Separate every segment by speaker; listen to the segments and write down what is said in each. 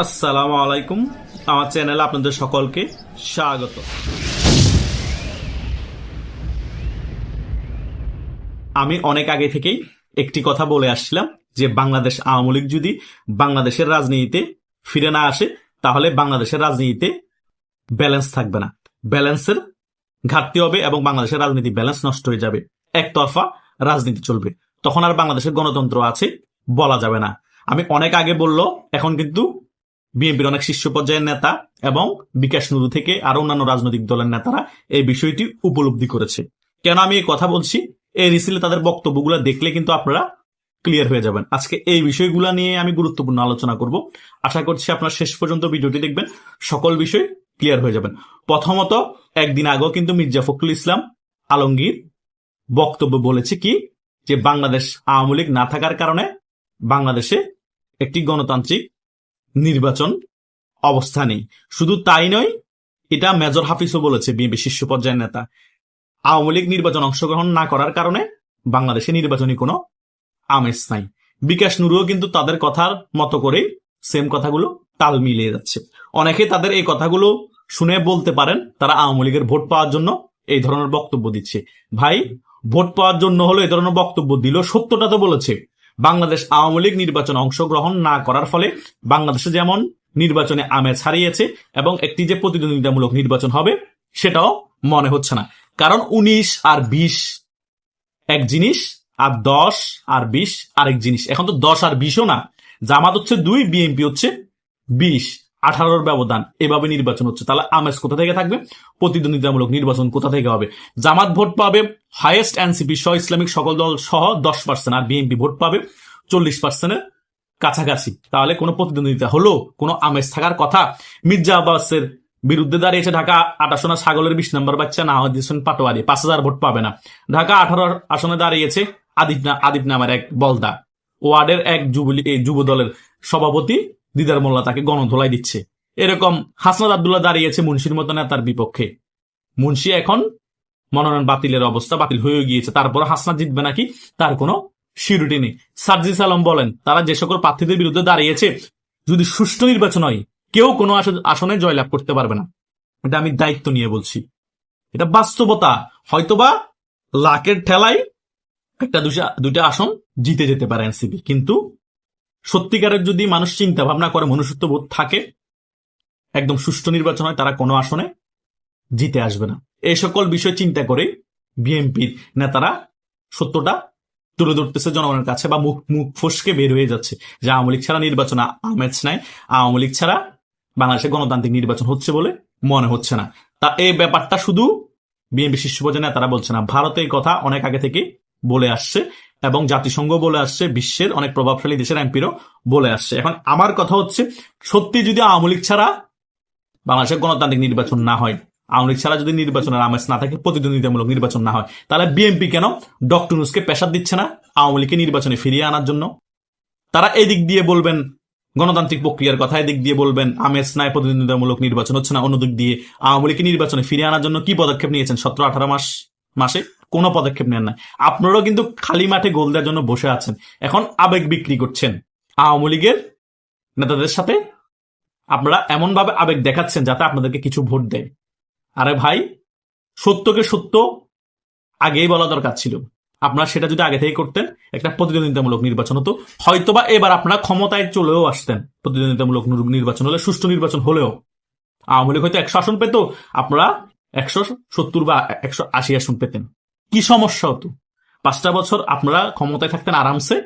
Speaker 1: আসসালামু আলাইকুম। আমার চ্যানেলে আপনাদের সকলকে স্বাগত। আমি অনেক আগে থেকেই একটি কথা বলে আসছিলাম যে বাংলাদেশ আওয়ামী লীগ যদি বাংলাদেশের রাজনীতিতে ফিরে না আসে, তাহলে বাংলাদেশের রাজনীতিতে ব্যালেন্স থাকবে না। ব্যালেন্সের ঘাটতি হবে এবং বাংলাদেশের রাজনীতি ব্যালেন্স নষ্ট হয়ে যাবে। একতরফা রাজনীতি চলবে। তখন আর বাংলাদেশের গণতন্ত্র আছে, বলা যাবে না। আমি অনেক আগে বলল, এখন কিন্তু বিএনপির অনেক শীর্ষ পর্যায়ের নেতা এবং বিকাশ নুরু থেকে আরও অন্যান্য রাজনৈতিক দলের নেতারা এই বিষয়টি উপলব্ধি করেছে। কেন আমি এই কথা বলছি? এই রিসিলে তাদের বক্তব্যগুলো দেখলে কিন্তু আপনারা ক্লিয়ার হয়ে যাবেন। আজকে এই বিষয়গুলো নিয়ে আমি গুরুত্বপূর্ণ আলোচনা করব। আশা করছি আপনারা শেষ পর্যন্ত ভিডিওটি দেখবেন। সকল বিষয় ক্লিয়ার হয়ে যাবেন। প্রথমত, একদিন আগেও কিন্তু মির্জা ফখরুল ইসলাম আলমগীর বক্তব্য বলেছে কি? যে বাংলাদেশ আওয়ামী লীগ না থাকার কারণে বাংলাদেশে একটি গণতান্ত্রিক নির্বাচন অবস্থা নেই শুধু তাই নয়, এটা মেজর হাফিজও বলেছে, বিএনপি শীর্ষ পর্যায়ের নেতা। আওয়ামী লীগ নির্বাচন অংশগ্রহণ না করার কারণে বাংলাদেশে নির্বাচনী কোনো আমেজ নাই। বিকাশ নুরুও কিন্তু তাদের কথার মতো করে সেম কথাগুলো তাল মিলিয়ে যাচ্ছে। অনেকে তাদের এই কথাগুলো শুনে বলতে পারেন, তারা আওয়ামী লীগের ভোট পাওয়ার জন্য এই ধরনের বক্তব্য দিচ্ছে। ভাই, ভোট পাওয়ার জন্য হলো এই ধরনের বক্তব্য দিল সত্যটা তো বলেছে। বাংলাদেশ আওয়ামী লীগ নির্বাচনে অংশগ্রহণ না করার ফলে বাংলাদেশে যেমন নির্বাচনে আমেজ হারিয়েছে এবং একটি যে প্রতিদ্বন্দ্বিতামূলক নির্বাচন হবে, সেটাও মনে হচ্ছে না। কারণ উনিশ আর বিশ এক জিনিস, আর দশ আর বিশ আরেক জিনিস। এখন তো দশ আর বিশও না। জামাত হচ্ছে দুই, বিএনপি হচ্ছে বিশ। আঠারোর ব্যবধান, এভাবে নির্বাচন হচ্ছে। তাহলে আমেজ কোথা থেকে থাকবে? প্রতিদ্বন্দ্বিতামূলক নির্বাচন কোথা থেকে হবে? জামাত ভোট পাবে হাইয়েস্ট এনসিপি সহ ইসলামিক সকল দল সহ দশ পার্সেন্ট আর বিএনপি ভোট পাবে চল্লিশ পার্সেন্টের কাছাকাছি। তাহলে কোনো প্রতিদ্বন্দ্বিতা হলো? কোনো আমেজ থাকার কথা? মির্জা আব্বাসের বিরুদ্ধে দাঁড়িয়েছে ঢাকা আট আসনে ছাগলের বিশ নম্বর বাচ্চা না হোসেন পাটোয়ারি, পাঁচ হাজার ভোট পাবে না। ঢাকা আঠারো আসনে দাঁড়িয়েছে আদিপ না আদিপ নামের এক বলদা। ওয়ার্ডের এক যুবলী যুব দলের সভাপতি দিদার মোল্লা তাকে গণধোলাই দিচ্ছে। এরকম হাসনাদ আবদুল্লাহ দাঁড়িয়েছে মুন্সির মতো নেতার বিপক্ষে। মুন্সি এখন মনোনয়ন বাতিলের অবস্থা বাতিল হয়ে গিয়েছে। তারপর হাসনাদ জিতবে নাকি তার কোনো সিউরিটি নেই। সার্জিস আলম বলেন, তারা যে সকল প্রার্থীদের বিরুদ্ধে দাঁড়িয়েছে, যদি সুষ্ঠু নির্বাচন হয়, কেউ কোনো আস- আসনে জয়লাভ করতে পারবে না। এটা আমি দায়িত্ব নিয়ে বলছি। এটা বাস্তবতা। হয়তোবা লাখের ঠেলায় একটা দুটা আসন জিতে যেতে পারে এনসিপি, কিন্তু সত্যিকারের যদি মানুষ চিন্তা ভাবনা করে মনুষ্যত্ব বোধ থাকে, একদম সুষ্ঠু নির্বাচন হয়, তারা কোনো আসনে জিতে আসবে না। এই সকল বিষয় চিন্তা করে বিএনপির নেতারা সত্যটা তুলে ধরতেছে জনগণের কাছে বা মুখ মুখ ফসকে বের হয়ে যাচ্ছে যে আওয়ামী লীগ ছাড়া নির্বাচন আমেজ নাই, আওয়ামী লীগ ছাড়া বাংলাদেশে গণতান্ত্রিক নির্বাচন হচ্ছে বলে মনে হচ্ছে না। তা এই ব্যাপারটা শুধু বিএনপি শীর্ষ পর্যায়ে নেতারা বলছে না ভারত এই কথা অনেক আগে থেকে বলে আসছে। এবং জাতিসংঘ বলে আসছে, বিশ্বের অনেক প্রভাবশালী দেশের এমপিরও বলে আসছে। এখন আমার কথা হচ্ছে, সত্যি যদি আওয়ামী লীগ ছাড়া বাংলাদেশের গণতান্ত্রিক নির্বাচন না হয়, আওয়ামী লীগ ছাড়া যদি নির্বাচনের আমেজ না থাকে, প্রতিদ্বন্দ্বিতামূলক নির্বাচন না হয়, তাহলে বিএনপি কেন ডক্টর নুসকে পেশার দিচ্ছে না আওয়ামী লীগকে নির্বাচনে ফিরিয়ে আনার জন্য? তারা এদিক দিয়ে বলবেন, গণতান্ত্রিক প্রক্রিয়ার কথা এদিক দিয়ে বলবেন, আমেজ নাই, প্রতিদ্বন্দ্বিতামূলক নির্বাচন হচ্ছে না, অন্যদিক দিয়ে আওয়ামী লীগকে নির্বাচনে ফিরিয়ে আনার জন্য কি পদক্ষেপ নিয়েছেন সতেরো আঠারো মাস, মাসে? কোনো পদক্ষেপ নেন না। আপনারাও কিন্তু খালি মাঠে গোল দেওয়ার জন্য বসে আছেন। এখন আবেগ বিক্রি করছেন। আওয়ামী লীগের নেতাদের সাথে আপনারা এমনভাবে আবেগ দেখাচ্ছেন যাতে আপনাদেরকে কিছু ভোট দেয়। আরে ভাই, সত্যকে সত্য আগেই বলা দরকার ছিল। আপনারা সেটা যদি আগে থেকে করতেন, একটা প্রতিদ্বন্দ্বিতামূলক নির্বাচন হতো। হয়তোবা এবার আপনারা ক্ষমতায় চলেও আসতেন। প্রতিদ্বন্দ্বিতামূলক নির- নির্বাচন হলে, সুষ্ঠু নির্বাচন হলেও। আওয়ামী লীগ হয়তো একশো আসন পেত, আপনারা একশো সত্তর বা একশো আশি আসন পেতেন। কি সমস্যা হতো? পাঁচটা বছর আপনারা ক্ষমতায় থাকতেন আরামসে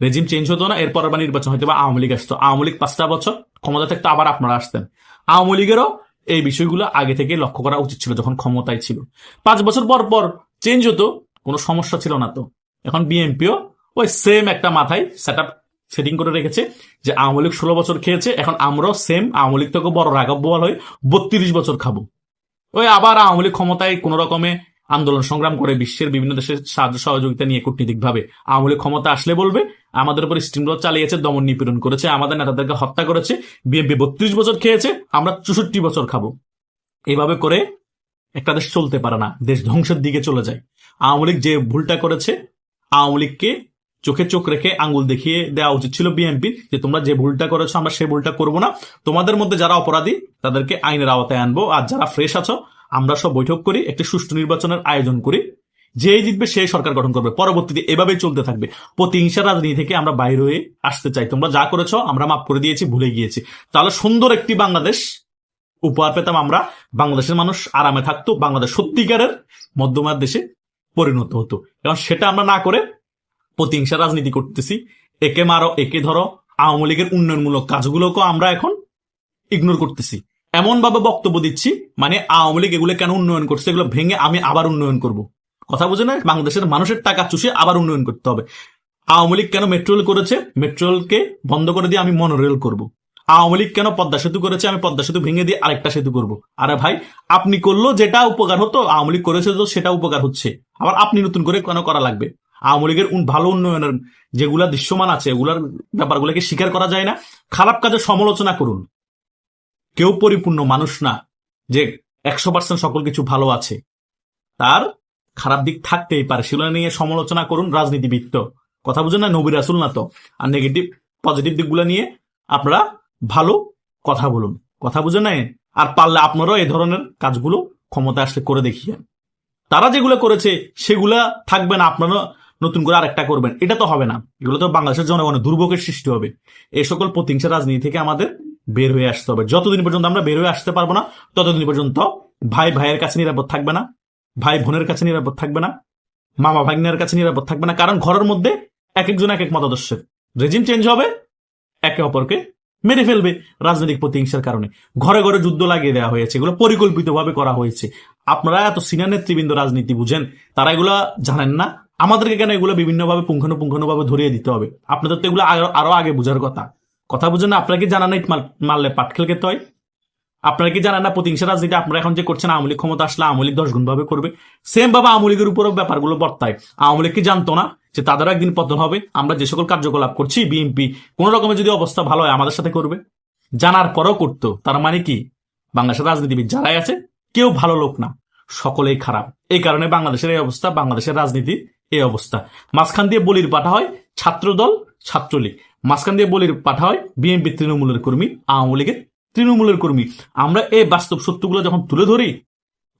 Speaker 1: রেজিম চেঞ্জ হতো না, এরপর আবার নির্বাচন হয়তো বা আওয়ামী লীগ আসতো। আওয়ামী লীগ পাঁচটা বছর ক্ষমতা থাকতো, আবার আপনারা আসতেন। আওয়ামী লীগেরও এই বিষয়গুলো আগে থেকে লক্ষ্য করা উচিত ছিল যখন ক্ষমতায় ছিল। পাঁচ বছর পর পর চেঞ্জ হতো, কোনো সমস্যা ছিল না তো। এখন বিএনপিও ওই সেম একটা মাথায় সেট আপ সেটিং করে রেখেছে যে আওয়ামী লীগ ষোলো বছর খেয়েছে, এখন আমরাও সেম আওয়ামী লীগ থেকে বড় রাঘব বল হয়ে বত্রিশ বছর খাব। ওই আবার আওয়ামী লীগ ক্ষমতায় কোনো রকমে আন্দোলন সংগ্রাম করে বিশ্বের বিভিন্ন দেশের সাহায্য সহযোগিতা নিয়ে কূটনীতিক ভাবে আওয়ামী ক্ষমতা আসলে বলবে, আমাদের উপর স্টিমরোল চালিয়েছে, দমন নিপীড়ন করেছে, আমাদের নেতাদেরকে হত্যা করেছে, বিএনপি বত্রিশ বছর খেয়েছে, আমরা চৌষট্টি বছর খাব। এইভাবে করে একটা দেশ চলতে পারে না, দেশ ধ্বংসের দিকে চলে যায়। আওয়ামী লীগ যে ভুলটা করেছে, আওয়ামী লীগকে চোখে চোখ রেখে আঙ্গুল দেখিয়ে দেওয়া উচিত ছিল বিএনপি যে তোমরা যে ভুলটা করেছ, আমরা সেই ভুলটা করব না। তোমাদের মধ্যে যারা অপরাধী, তাদেরকে আইনের আওতায় আনব। আর যারা ফ্রেশ আছো আমরা সব বৈঠক করি, একটি সুষ্ঠু নির্বাচনের আয়োজন করি। যেই জিতবে সেই সরকার গঠন করবে। পরবর্তীতে এভাবেই চলতে থাকবে। প্রতিহিংসা রাজনীতি থেকে আমরা বাইরে হয়ে আসতে চাই। তোমরা যা করেছ, আমরা মাফ করে দিয়েছি, ভুলে গিয়েছি। তাহলে সুন্দর একটি বাংলাদেশ উপহার পেতাম আমরা। বাংলাদেশের মানুষ আরামে থাকতো, বাংলাদেশ সত্যিকারের মধ্যমার দেশে পরিণত হতো। এবং সেটা আমরা না করে প্রতিহিংসা রাজনীতি করতেছি। একে মারো, একে ধরো। আওয়ামী লীগের উন্নয়নমূলক কাজগুলোকে আমরা এখন ইগনোর করতেছি। এমন ভাবে বক্তব্য দিচ্ছি মানে আওয়ামী লীগ এগুলো কেন উন্নয়ন করছে, এগুলো ভেঙে আমি আবার উন্নয়ন করব। কথা বুঝে না? বাংলাদেশের মানুষের টাকা চুষে আবার উন্নয়ন করতে হবে। আওয়ামী লীগ কেন মেট্রোল করেছে? মেট্রো রেলকে বন্ধ করে দিয়ে আমি মনোরেল করব। আওয়ামী লীগ কেন পদ্মা সেতু করেছে? আমি পদ্মা সেতু ভেঙে দিয়ে আরেকটা সেতু করব। আরে ভাই, আপনি করল যেটা উপকার হতো, আওয়ামী লীগ করেছে তো সেটা উপকার হচ্ছে। আবার আপনি নতুন করে কেন করা লাগবে? আওয়ামী লীগের ভালো উন্নয়নের যেগুলা দৃশ্যমান আছে ওগুলার ব্যাপারগুলোকে স্বীকার করা যায় না। খারাপ কাজের সমালোচনা করুন। কেউ পরিপূর্ণ মানুষ না যে একশো পার্সেন্ট সকল কিছু ভালো আছে। তার খারাপ দিক থাকতেই পারে। সেগুলো নিয়ে সমালোচনা করুন রাজনীতিবিদ তো কথা বুঝুন না নবী আসুল না তো? আর নেগেটিভ পজিটিভ দিকগুলো নিয়ে আপনারা ভালো কথা বলুন। কথা বুঝে নাই আর পারলে আপনারাও এই ধরনের কাজগুলো ক্ষমতা আসলে করে দেখিয়ে তারা যেগুলো করেছে, সেগুলা থাকবে না, আপনারা নতুন করে আরেকটা করবেন। এটা তো হবে না। এগুলো তো বাংলাদেশের জনগণের দুর্ভোগের সৃষ্টি হবে। এই সকল প্রতিহিংসা রাজনীতি থেকে আমাদের বের হয়ে আসতে হবে। যতদিন পর্যন্ত আমরা বের হয়ে আসতে পারব না, ততদিন পর্যন্ত ভাই ভাইয়ের কাছে নিরাপদ থাকবে না, ভাই বোনের কাছে নিরাপদ থাকবে না, মামা ভাগ্নের কাছে নিরাপদ থাকবে না, কারণ ঘরের মধ্যে এক একজন এক এক মতাদর্শের রেজিম চেঞ্জ হবে, একে অপরকে মেরে ফেলবে রাজনৈতিক প্রতিহিংসার কারণে। ঘরে ঘরে যুদ্ধ লাগিয়ে দেওয়া হয়েছে, এগুলো পরিকল্পিতভাবে করা হয়েছে। আপনারা এত সিনিয়র নেতৃবৃন্দ, রাজনীতি বুঝেন, তারা এগুলো জানেন না। আমাদেরকে কেন এগুলো বিভিন্নভাবে পুঙ্খানুপুঙ্খানুভাবে ধরিয়ে দিতে হবে? আপনাদের তো এগুলো আরও আগে বোঝার কথা। কথা বুঝেন না, আপনারা কি জানান না ইট মার- মারলে পাটখেল খেতে হয়? আপনারা কি জানেন না প্রতিহিংসা রাজনীতি? আপনারা এখন যে করছেন, আওয়ামী লীগ ক্ষমতা আসলে আওয়ামী লীগ দশ গুণ ভাবে করবে। সেম ভাবে আওয়ামী লীগের উপরও ব্যাপারগুলো বর্তায়। আওয়ামী লীগ কি জানতো না যে তাদেরও একদিন পতন হবে? আমরা যে সকল কার্যকলাপ করছি বিএনপি কোন রকমের যদি অবস্থা ভালো হয়, আমাদের সাথে করবে। জানার পরও করতো, তার মানে কি? বাংলাদেশের রাজনীতিবিদ যারাই আছে, কেউ ভালো লোক না, সকলেই খারাপ। এই কারণে বাংলাদেশের এই অবস্থা, বাংলাদেশের রাজনীতির এই অবস্থা। মাঝখান দিয়ে বলির পাঠা হয়, ছাত্রদল, ছাত্রলীগ। মাঝখান দিয়ে বলির পাঠা হয়, বিএনপি তৃণমূলের কর্মী, আওয়ামী লীগের তৃণমূলের কর্মী। আমরা এই বাস্তব সত্যগুলো যখন তুলে ধরি,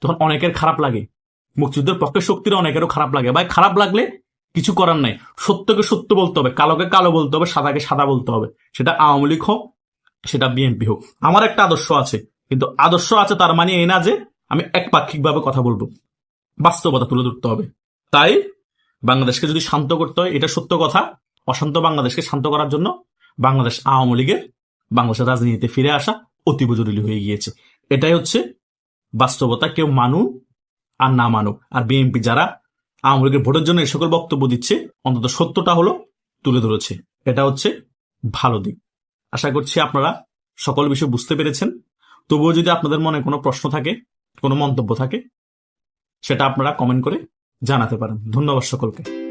Speaker 1: তখন অনেকের খারাপ লাগে। মুক্তিযুদ্ধের পক্ষে শক্তির অনেকেরও খারাপ লাগে। ভাই, খারাপ লাগলে কিছু করার নাই। সত্যকে সত্য বলতে হবে, কালোকে কালো বলতে হবে, সাদাকে সাদা বলতে হবে। সেটা আওয়ামী লীগ হোক, সেটা বিএনপি হোক। আমার একটা আদর্শ আছে, কিন্তু আদর্শ আছে তার মানে এই না যে আমি একপাক্ষিকভাবে কথা বলব। বাস্তবতা তুলে ধরতে হবে। তাই বাংলাদেশকে যদি শান্ত করতে হয়, এটা সত্য কথা। অশান্ত বাংলাদেশকে শান্ত করার জন্য বাংলাদেশ আওয়ামী লীগের বাংলাদেশের রাজনীতিতে ফিরে আসা অতীব জরুরি হয়ে গিয়েছে। এটাই হচ্ছে বাস্তবতা, কেউ মানুক আর না মানুক। আর বিএনপি যারা আওয়ামী লীগের ভোটের জন্য এই সকল বক্তব্য দিচ্ছে, অন্তত সত্যটা হলো তুলে ধরেছে। এটা হচ্ছে ভালো দিক। আশা করছি আপনারা সকল বিষয় বুঝতে পেরেছেন। তবুও যদি আপনাদের মনে কোনো প্রশ্ন থাকে, কোনো মন্তব্য থাকে, সেটা আপনারা কমেন্ট করে জানাতে পারেন। ধন্যবাদ সকলকে।